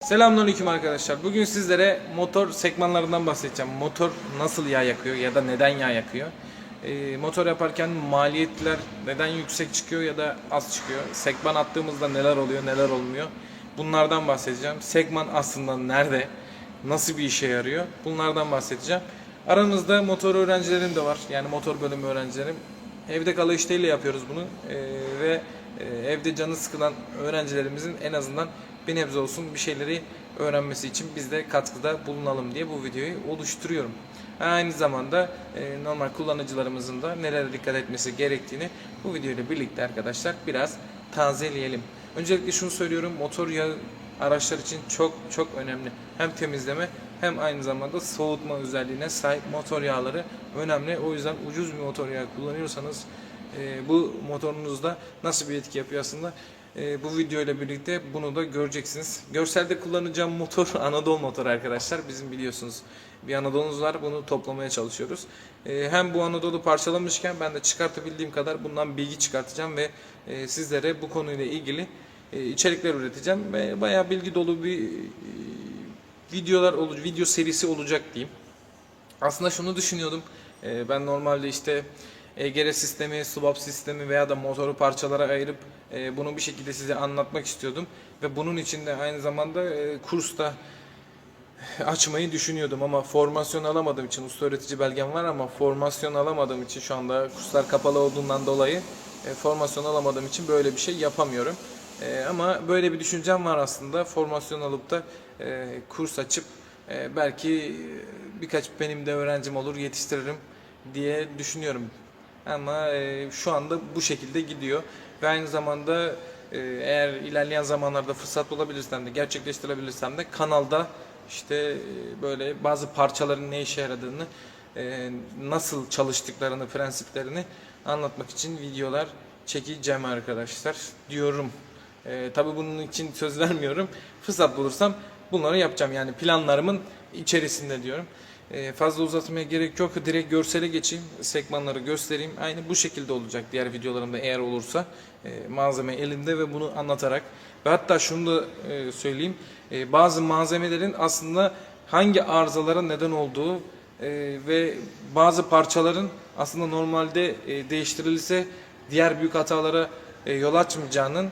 Selamünaleyküm arkadaşlar. Bugün sizlere motor segmanlarından bahsedeceğim. Motor nasıl yağ yakıyor ya da neden yağ yakıyor? Ee, motor yaparken maliyetler neden yüksek çıkıyor ya da az çıkıyor? Segman attığımızda neler oluyor, neler olmuyor? Bunlardan bahsedeceğim. Segman aslında nerede? Nasıl bir işe yarıyor? Bunlardan bahsedeceğim. Aranızda motor öğrencilerim de var. Yani motor bölümü öğrencilerim. Evde kalı işleriyle yapıyoruz bunu. Ee, ve e, evde canı sıkılan öğrencilerimizin en azından bir nebze olsun bir şeyleri öğrenmesi için biz de katkıda bulunalım diye bu videoyu oluşturuyorum. Aynı zamanda e, normal kullanıcılarımızın da nelere dikkat etmesi gerektiğini bu videoyla birlikte arkadaşlar biraz tazeleyelim. Öncelikle şunu söylüyorum motor yağı araçlar için çok çok önemli. Hem temizleme hem aynı zamanda soğutma özelliğine sahip motor yağları önemli. O yüzden ucuz bir motor yağı kullanıyorsanız e, bu motorunuzda nasıl bir etki yapıyor aslında e, bu video ile birlikte bunu da göreceksiniz. Görselde kullanacağım motor Anadolu motor arkadaşlar. Bizim biliyorsunuz bir Anadolu'muz var. Bunu toplamaya çalışıyoruz. E, hem bu Anadolu parçalamışken ben de çıkartabildiğim kadar bundan bilgi çıkartacağım ve e, sizlere bu konuyla ilgili e, içerikler üreteceğim ve bayağı bilgi dolu bir e, videolar olacak, video serisi olacak diyeyim. Aslında şunu düşünüyordum. Ee, Ben normalde işte EGR sistemi, swap sistemi veya da motoru parçalara ayırıp e, bunu bir şekilde size anlatmak istiyordum. Ve bunun için de aynı zamanda e, kursta açmayı düşünüyordum ama formasyon alamadığım için usta öğretici belgem var ama formasyon alamadığım için şu anda kurslar kapalı olduğundan dolayı e, formasyon alamadığım için böyle bir şey yapamıyorum. E, ama böyle bir düşüncem var aslında. Formasyon alıp da e, kurs açıp e, belki birkaç benim de öğrencim olur yetiştiririm diye düşünüyorum. Ama e, şu anda bu şekilde gidiyor. Ve aynı zamanda e, eğer ilerleyen zamanlarda fırsat bulabilirsem de gerçekleştirebilirsem de kanalda işte e, böyle bazı parçaların ne işe yaradığını, e, nasıl çalıştıklarını, prensiplerini anlatmak için videolar çekeceğim arkadaşlar diyorum. E, tabii bunun için söz vermiyorum. Fırsat bulursam bunları yapacağım. Yani planlarımın içerisinde diyorum. E, fazla uzatmaya gerek yok. Direkt görsele geçeyim. Sekmanları göstereyim. Aynı bu şekilde olacak diğer videolarımda eğer olursa. E, malzeme elinde ve bunu anlatarak. Ve hatta şunu da e, söyleyeyim. E, bazı malzemelerin aslında hangi arızalara neden olduğu e, ve bazı parçaların aslında normalde e, değiştirilse diğer büyük hatalara yol açmayacağının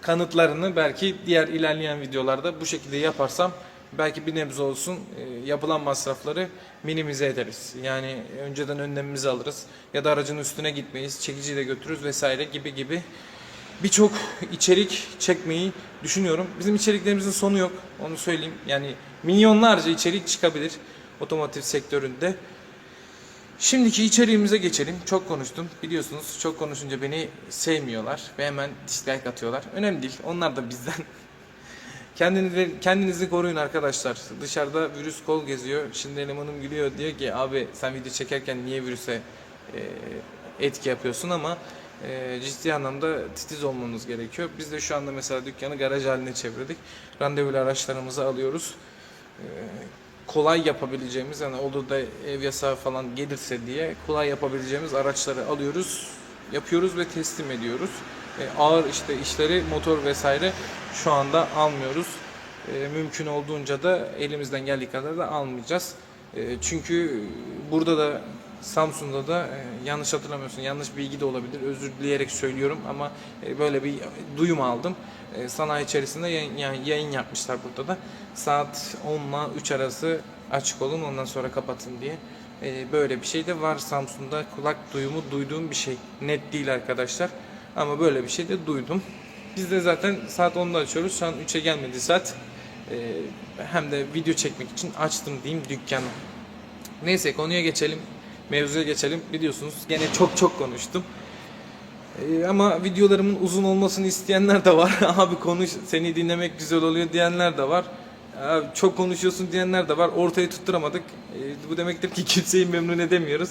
kanıtlarını belki diğer ilerleyen videolarda bu şekilde yaparsam belki bir nebze olsun e, yapılan masrafları minimize ederiz. Yani önceden önlemimizi alırız ya da aracın üstüne gitmeyiz, çekiciyle götürürüz vesaire gibi gibi birçok içerik çekmeyi düşünüyorum. Bizim içeriklerimizin sonu yok. Onu söyleyeyim. Yani milyonlarca içerik çıkabilir otomotiv sektöründe. Şimdiki içeriğimize geçelim. Çok konuştum. Biliyorsunuz çok konuşunca beni sevmiyorlar ve hemen dislike atıyorlar. Önemli değil. Onlar da bizden. Kendinizi, kendinizi koruyun arkadaşlar. Dışarıda virüs kol geziyor. Şimdi elemanım gülüyor diyor ki abi sen video çekerken niye virüse e, etki yapıyorsun ama e, ciddi anlamda titiz olmamız gerekiyor. Biz de şu anda mesela dükkanı garaj haline çevirdik. Randevulu araçlarımızı alıyoruz. E, kolay yapabileceğimiz yani olur da ev yasağı falan gelirse diye kolay yapabileceğimiz araçları alıyoruz, yapıyoruz ve teslim ediyoruz. E, ağır işte işleri motor vesaire şu anda almıyoruz. E, mümkün olduğunca da elimizden geldiği kadar da almayacağız. E, çünkü burada da Samsun'da da yanlış hatırlamıyorsun yanlış bilgi de olabilir özür dileyerek söylüyorum ama böyle bir duyum aldım. Sanayi içerisinde yayın, yayın yapmışlar burada da saat 10 ile 3 arası açık olun ondan sonra kapatın diye. Böyle bir şey de var Samsun'da kulak duyumu duyduğum bir şey net değil arkadaşlar ama böyle bir şey de duydum. Biz de zaten saat 10'da açıyoruz şu an 3'e gelmedi saat. E, hem de video çekmek için açtım diyeyim dükkanı. Neyse konuya geçelim. Mevzuya geçelim. Biliyorsunuz gene çok çok konuştum. Ee, ama videolarımın uzun olmasını isteyenler de var. Abi konuş seni dinlemek güzel oluyor diyenler de var. Abi çok konuşuyorsun diyenler de var. Ortayı tutturamadık. Ee, bu demektir ki kimseyi memnun edemiyoruz.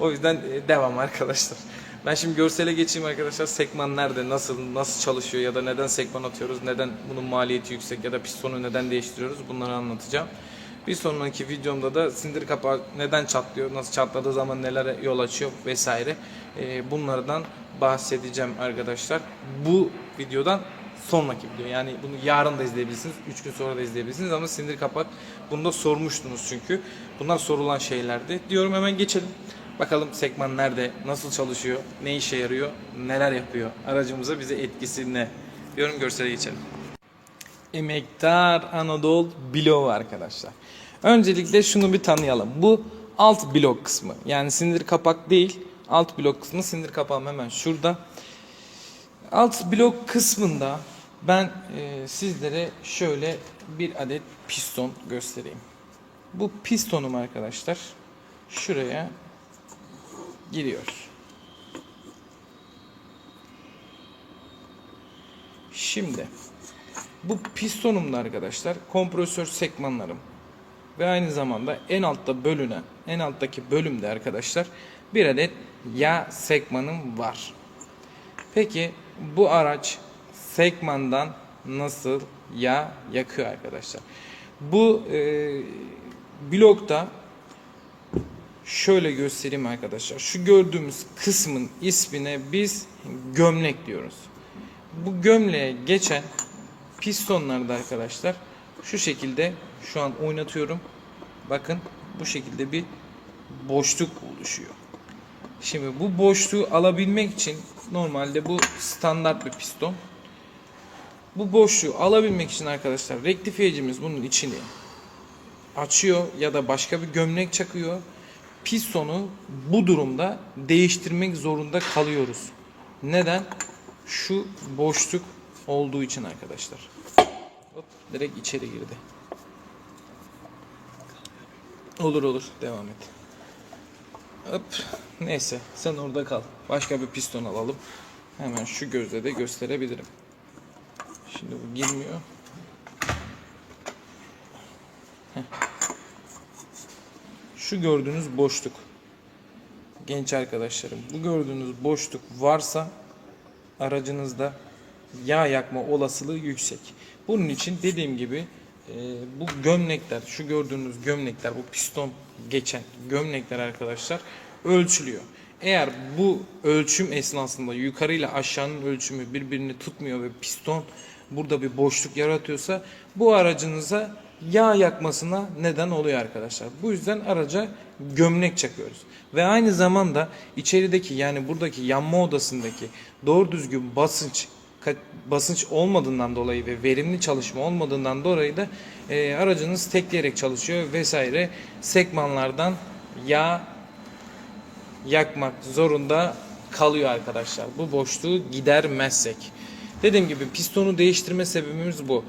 O yüzden e, devam arkadaşlar. Ben şimdi görsele geçeyim arkadaşlar. Sekman nerede, nasıl, nasıl çalışıyor ya da neden sekman atıyoruz, neden bunun maliyeti yüksek ya da pistonu neden değiştiriyoruz bunları anlatacağım. Bir sonraki videomda da sindir kapağı neden çatlıyor, nasıl çatladığı zaman nelere yol açıyor vesaire. Ee, bunlardan bahsedeceğim arkadaşlar. Bu videodan sonraki video. Yani bunu yarın da izleyebilirsiniz, 3 gün sonra da izleyebilirsiniz ama sindir kapak bunu da sormuştunuz çünkü. Bunlar sorulan şeylerdi. Diyorum hemen geçelim. Bakalım sekman nerede, nasıl çalışıyor, ne işe yarıyor, neler yapıyor, aracımıza bize etkisi ne? Diyorum görsele geçelim. Emektar Anadolu bloğu arkadaşlar. Öncelikle şunu bir tanıyalım. Bu alt blok kısmı. Yani sindir kapak değil. Alt blok kısmı sindir kapağım hemen şurada. Alt blok kısmında ben e, sizlere şöyle bir adet piston göstereyim. Bu pistonum arkadaşlar şuraya giriyor. Şimdi bu pistonumda arkadaşlar kompresör sekmanlarım ve aynı zamanda en altta bölünen en alttaki bölümde arkadaşlar bir adet yağ sekmanım var. Peki bu araç sekmandan nasıl yağ yakıyor arkadaşlar? Bu e, blokta şöyle göstereyim arkadaşlar. Şu gördüğümüz kısmın ismine biz gömlek diyoruz. Bu gömleğe geçen pistonlarda arkadaşlar şu şekilde şu an oynatıyorum. Bakın bu şekilde bir boşluk oluşuyor. Şimdi bu boşluğu alabilmek için normalde bu standart bir piston. Bu boşluğu alabilmek için arkadaşlar rektifiyecimiz bunun içini açıyor ya da başka bir gömlek çakıyor. Pistonu bu durumda değiştirmek zorunda kalıyoruz. Neden? Şu boşluk olduğu için arkadaşlar. Hop, direkt içeri girdi. Olur olur devam et. Hop. Neyse sen orada kal. Başka bir piston alalım. Hemen şu gözle de gösterebilirim. Şimdi bu girmiyor. Şu gördüğünüz boşluk. Genç arkadaşlarım bu gördüğünüz boşluk varsa aracınızda yağ yakma olasılığı yüksek. Bunun için dediğim gibi e, bu gömlekler, şu gördüğünüz gömlekler, bu piston geçen gömlekler arkadaşlar ölçülüyor. Eğer bu ölçüm esnasında yukarı ile aşağının ölçümü birbirini tutmuyor ve piston burada bir boşluk yaratıyorsa bu aracınıza yağ yakmasına neden oluyor arkadaşlar. Bu yüzden araca gömlek çakıyoruz. Ve aynı zamanda içerideki yani buradaki yanma odasındaki doğru düzgün basınç basınç olmadığından dolayı ve verimli çalışma olmadığından dolayı da e, aracınız tekleyerek çalışıyor vesaire sekmanlardan yağ yakmak zorunda kalıyor arkadaşlar. Bu boşluğu gidermezsek. Dediğim gibi pistonu değiştirme sebebimiz bu.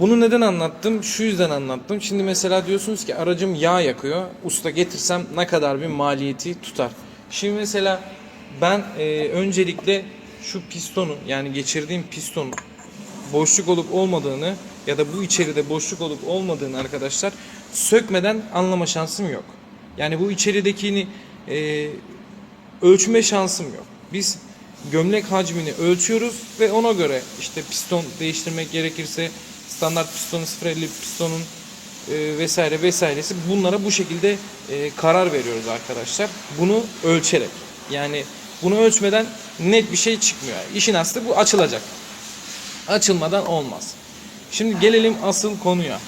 Bunu neden anlattım? Şu yüzden anlattım. Şimdi mesela diyorsunuz ki aracım yağ yakıyor. Usta getirsem ne kadar bir maliyeti tutar? Şimdi mesela ben e, öncelikle şu pistonu yani geçirdiğim pistonun boşluk olup olmadığını ya da bu içeride boşluk olup olmadığını arkadaşlar sökmeden anlama şansım yok. Yani bu içeridekini e, ölçme şansım yok. Biz gömlek hacmini ölçüyoruz ve ona göre işte piston değiştirmek gerekirse standart pistonu 0.50 pistonun e, vesaire vesairesi bunlara bu şekilde e, karar veriyoruz arkadaşlar. Bunu ölçerek yani bunu ölçmeden net bir şey çıkmıyor. İşin aslı bu açılacak. Açılmadan olmaz. Şimdi gelelim asıl konuya.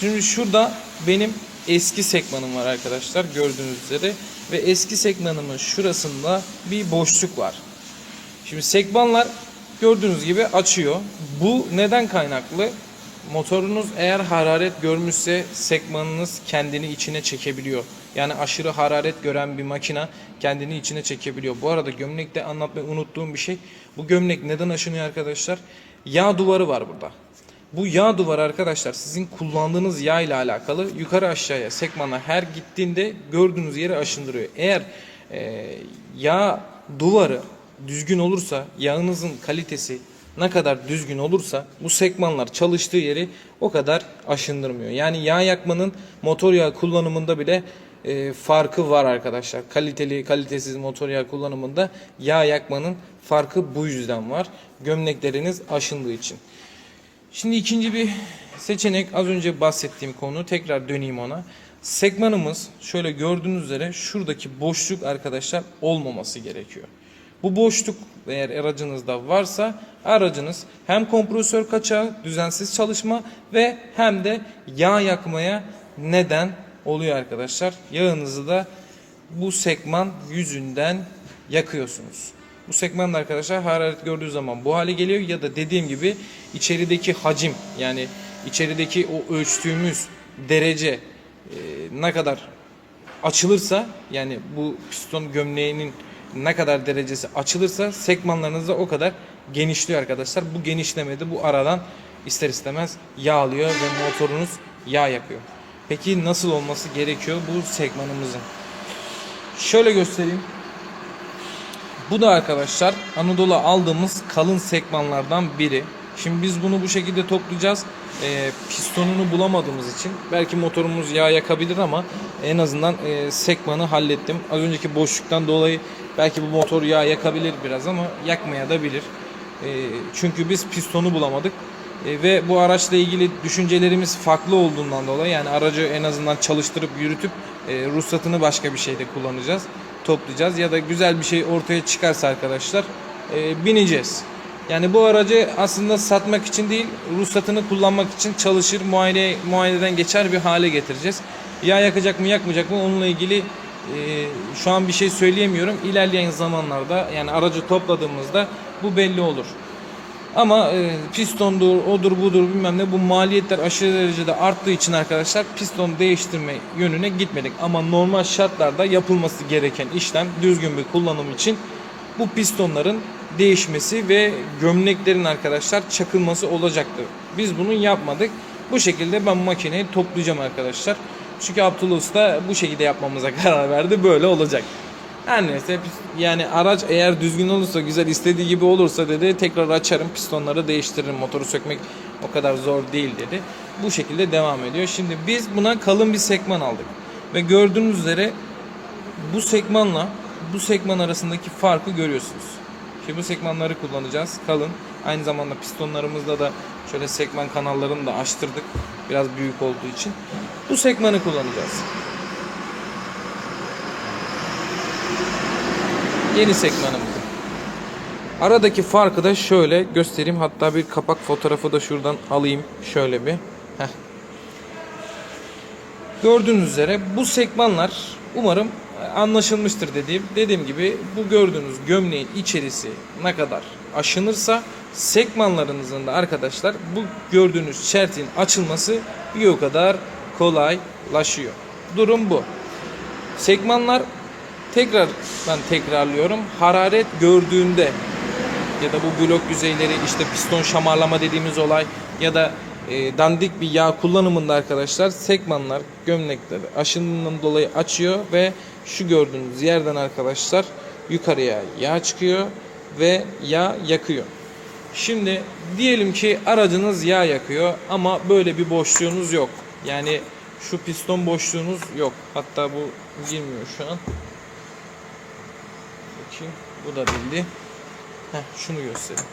Şimdi şurada benim eski sekmanım var arkadaşlar gördüğünüz üzere ve eski sekmanımın şurasında bir boşluk var. Şimdi sekmanlar gördüğünüz gibi açıyor. Bu neden kaynaklı? Motorunuz eğer hararet görmüşse sekmanınız kendini içine çekebiliyor. Yani aşırı hararet gören bir makina kendini içine çekebiliyor. Bu arada gömlekte anlatmayı unuttuğum bir şey. Bu gömlek neden aşınıyor arkadaşlar? Yağ duvarı var burada. Bu yağ duvarı arkadaşlar sizin kullandığınız yağ ile alakalı yukarı aşağıya sekmana her gittiğinde gördüğünüz yeri aşındırıyor. Eğer e, yağ duvarı düzgün olursa yağınızın kalitesi ne kadar düzgün olursa bu sekmanlar çalıştığı yeri o kadar aşındırmıyor. Yani yağ yakmanın motor yağı kullanımında bile e, farkı var arkadaşlar. Kaliteli kalitesiz motor yağı kullanımında yağ yakmanın farkı bu yüzden var. Gömlekleriniz aşındığı için. Şimdi ikinci bir seçenek az önce bahsettiğim konu tekrar döneyim ona. Sekmanımız şöyle gördüğünüz üzere şuradaki boşluk arkadaşlar olmaması gerekiyor. Bu boşluk eğer aracınızda varsa aracınız hem kompresör kaçağı, düzensiz çalışma ve hem de yağ yakmaya neden oluyor arkadaşlar. Yağınızı da bu sekman yüzünden yakıyorsunuz. Bu segment arkadaşlar hararet gördüğü zaman bu hale geliyor ya da dediğim gibi içerideki hacim yani içerideki o ölçtüğümüz derece e, ne kadar açılırsa yani bu piston gömleğinin ne kadar derecesi açılırsa segmanlarınız da o kadar genişliyor arkadaşlar. Bu genişlemede bu aradan ister istemez yağ alıyor ve motorunuz yağ yakıyor. Peki nasıl olması gerekiyor bu segmanımızın? Şöyle göstereyim. Bu da arkadaşlar Anadolu aldığımız kalın sekmanlardan biri. Şimdi biz bunu bu şekilde toplayacağız. Ee, pistonunu bulamadığımız için belki motorumuz yağ yakabilir ama en azından e, sekmanı hallettim. Az önceki boşluktan dolayı belki bu motor yağ yakabilir biraz ama yakmaya da bilir. Ee, çünkü biz pistonu bulamadık. Ee, ve bu araçla ilgili düşüncelerimiz farklı olduğundan dolayı yani aracı en azından çalıştırıp yürütüp e, ruhsatını başka bir şeyde kullanacağız toplayacağız ya da güzel bir şey ortaya çıkarsa arkadaşlar e, bineceğiz. Yani bu aracı aslında satmak için değil, ruhsatını kullanmak için çalışır, muayene muayeneden geçer bir hale getireceğiz. Yağ yakacak mı, yakmayacak mı onunla ilgili e, şu an bir şey söyleyemiyorum. İlerleyen zamanlarda yani aracı topladığımızda bu belli olur. Ama e, pistondur, odur budur bilmem ne bu maliyetler aşırı derecede arttığı için arkadaşlar piston değiştirme yönüne gitmedik. Ama normal şartlarda yapılması gereken işlem düzgün bir kullanım için bu pistonların değişmesi ve gömleklerin arkadaşlar çakılması olacaktır. Biz bunu yapmadık. Bu şekilde ben makineyi toplayacağım arkadaşlar. Çünkü Abdullah Usta bu şekilde yapmamıza karar verdi. Böyle olacak. Her neyse yani araç eğer düzgün olursa güzel istediği gibi olursa dedi tekrar açarım pistonları değiştiririm motoru sökmek o kadar zor değil dedi. Bu şekilde devam ediyor. Şimdi biz buna kalın bir sekman aldık. Ve gördüğünüz üzere bu sekmanla bu sekman arasındaki farkı görüyorsunuz. Şimdi bu sekmanları kullanacağız. Kalın. Aynı zamanda pistonlarımızda da şöyle sekman kanallarını da açtırdık. Biraz büyük olduğu için. Bu sekmanı kullanacağız. Yeni segmanımız. Aradaki farkı da şöyle göstereyim. Hatta bir kapak fotoğrafı da şuradan alayım. Şöyle bir. Heh. Gördüğünüz üzere bu segmanlar umarım anlaşılmıştır dediğim. Dediğim gibi bu gördüğünüz gömleğin içerisi ne kadar aşınırsa segmanlarınızın da arkadaşlar bu gördüğünüz şertin açılması bir o kadar kolaylaşıyor. Durum bu. Segmanlar tekrar ben tekrarlıyorum. Hararet gördüğünde ya da bu blok yüzeyleri işte piston şamarlama dediğimiz olay ya da e, dandik bir yağ kullanımında arkadaşlar sekmanlar gömlekler aşınından dolayı açıyor ve şu gördüğünüz yerden arkadaşlar yukarıya yağ çıkıyor ve yağ yakıyor. Şimdi diyelim ki aracınız yağ yakıyor ama böyle bir boşluğunuz yok. Yani şu piston boşluğunuz yok. Hatta bu girmiyor şu an. Bakayım. Bu da bildi. Heh, şunu göstereyim.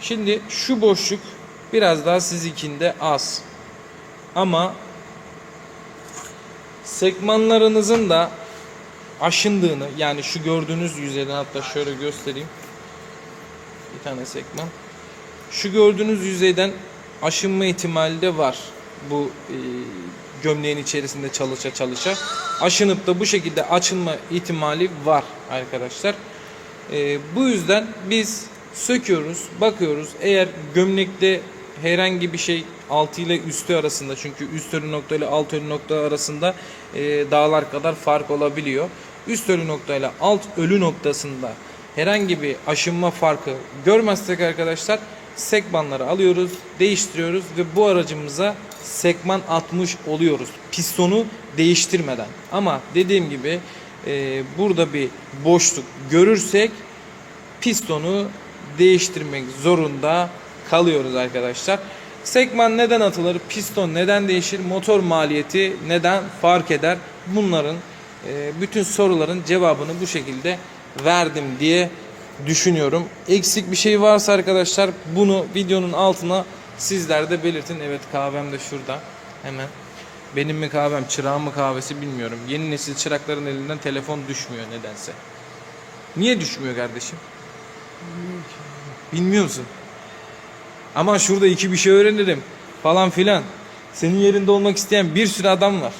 Şimdi şu boşluk biraz daha sizinkinde az. Ama segmanlarınızın da aşındığını yani şu gördüğünüz yüzeyden hatta şöyle göstereyim. Bir tane segman. Şu gördüğünüz yüzeyden aşınma ihtimali de var. Bu e, gömleğin içerisinde çalışa çalışa. Aşınıp da bu şekilde açılma ihtimali var arkadaşlar. E, bu yüzden biz söküyoruz, bakıyoruz. Eğer gömlekte herhangi bir şey altı ile üstü arasında çünkü üst ölü nokta ile alt ölü nokta arasında e, dağlar kadar fark olabiliyor. Üst ölü nokta ile alt ölü noktasında herhangi bir aşınma farkı görmezsek arkadaşlar sekmanları alıyoruz, değiştiriyoruz ve bu aracımıza sekman atmış oluyoruz. Pistonu değiştirmeden. Ama dediğim gibi e, burada bir boşluk görürsek pistonu değiştirmek zorunda kalıyoruz arkadaşlar. Sekman neden atılır? Piston neden değişir? Motor maliyeti neden fark eder? Bunların e, bütün soruların cevabını bu şekilde verdim diye düşünüyorum. Eksik bir şey varsa arkadaşlar bunu videonun altına sizler de belirtin. Evet kahvem de şurada. Hemen. benim mi kahvem, çırağın mı kahvesi bilmiyorum. Yeni nesil çırakların elinden telefon düşmüyor nedense. Niye düşmüyor kardeşim? Bilmiyor musun? Ama şurada iki bir şey öğrenirim falan filan. Senin yerinde olmak isteyen bir sürü adam var.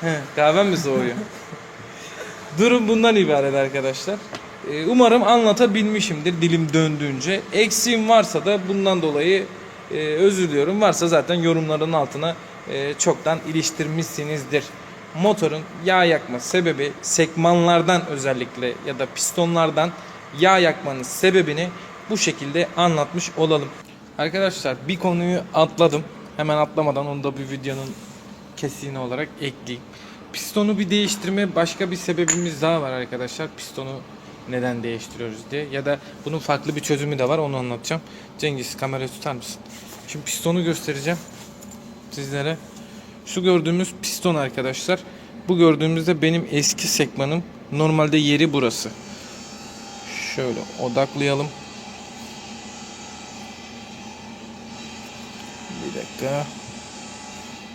He, kahven mi soğuyor? Durum bundan ibaret arkadaşlar. Ee, Umarım anlatabilmişimdir dilim döndüğünce. Eksiğim varsa da bundan dolayı e, özür diliyorum. Varsa zaten yorumların altına e, çoktan iliştirmişsinizdir. Motorun yağ yakma sebebi sekmanlardan özellikle ya da pistonlardan yağ yakmanın sebebini bu şekilde anlatmış olalım. Arkadaşlar bir konuyu atladım. Hemen atlamadan onu da bir videonun kesini olarak ekleyeyim. Pistonu bir değiştirme başka bir sebebimiz daha var arkadaşlar. Pistonu neden değiştiriyoruz diye ya da bunun farklı bir çözümü de var onu anlatacağım. Cengiz kamerayı tutar mısın? Şimdi pistonu göstereceğim sizlere. Şu gördüğümüz piston arkadaşlar. Bu gördüğümüzde benim eski sekmanım. Normalde yeri burası. Şöyle odaklayalım. Bir dakika.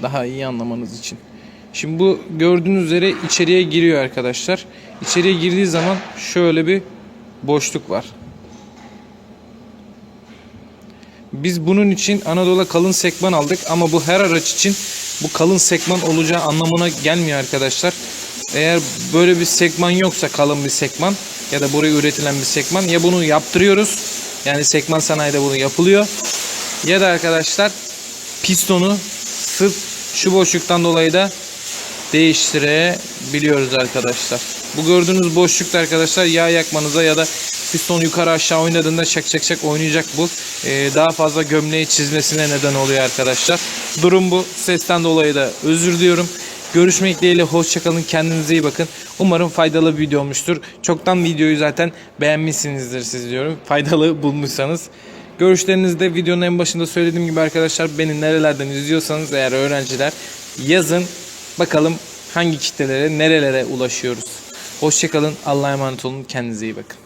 Daha iyi anlamanız için. Şimdi bu gördüğünüz üzere içeriye giriyor arkadaşlar. İçeriye girdiği zaman şöyle bir boşluk var. Biz bunun için Anadolu kalın sekman aldık ama bu her araç için bu kalın sekman olacağı anlamına gelmiyor arkadaşlar. Eğer böyle bir sekman yoksa kalın bir sekman ya da buraya üretilen bir sekman ya bunu yaptırıyoruz. Yani sekman sanayide bunu yapılıyor. Ya da arkadaşlar pistonu sırf şu boşluktan dolayı da değiştirebiliyoruz arkadaşlar. Bu gördüğünüz boşlukta arkadaşlar yağ yakmanıza ya da piston yukarı aşağı oynadığında şak şak şak oynayacak bu. Ee, daha fazla gömleği çizmesine neden oluyor arkadaşlar. Durum bu. Sesten dolayı da özür diliyorum. Görüşmek dileğiyle hoşçakalın. Kendinize iyi bakın. Umarım faydalı bir video olmuştur. Çoktan videoyu zaten beğenmişsinizdir siz diyorum. Faydalı bulmuşsanız. Görüşlerinizi de videonun en başında söylediğim gibi arkadaşlar beni nerelerden izliyorsanız eğer öğrenciler yazın. Bakalım hangi kitlelere, nerelere ulaşıyoruz. Hoşçakalın. Allah'a emanet olun. Kendinize iyi bakın.